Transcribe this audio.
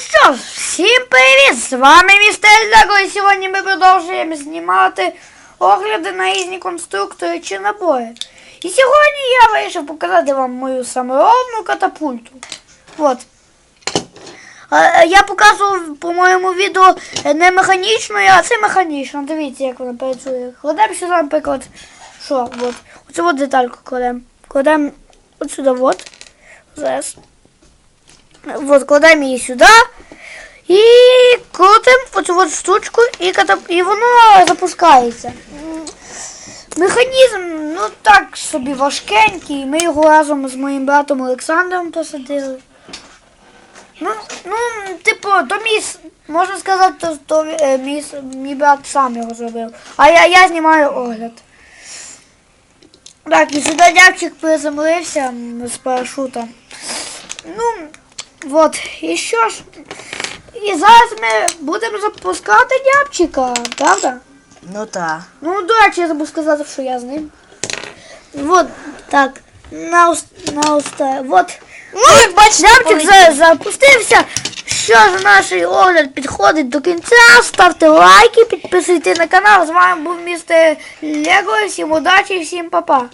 що ж, всім привіт! З вами містер Лего і сьогодні ми продовжуємо знімати огляди на різні конструктори чи набори. І сьогодні я вирішив показати вам мою саморобну катапульту. От. Е, Я показував по моєму відео е, не механічною, а це механічно. Дивіться, як вона працює. Кладемо сюди, наприклад, що? От. Оцю от детальку кладемо. Кладемо от сюди, от. Зараз. Вот, кладемо її сюди. І крутимо оцю от штучку катап... і воно запускається. М, Механізм, ну так собі важкенький. Ми його разом з моїм братом Олександром посадили. Ну, ну, типу, то мій, можна сказати, то, то е, мій, мій брат сам його зробив. А я, я знімаю огляд. Так, і сюди дявчик приземлився з парашутом. Ну, от, і що ж. І зараз ми будемо запускати дябчика, правда? Ну так. Ну, речі, я забув сказати, що я з ним. Вот, так. На, на уста. Вот. Ну, як бачите, Дябчик за, запустився. Що ж наш огляд підходить до кінця. Ставте лайки, підписуйтесь на канал. З вами був містер Лего. Всім удачі, всім па-па.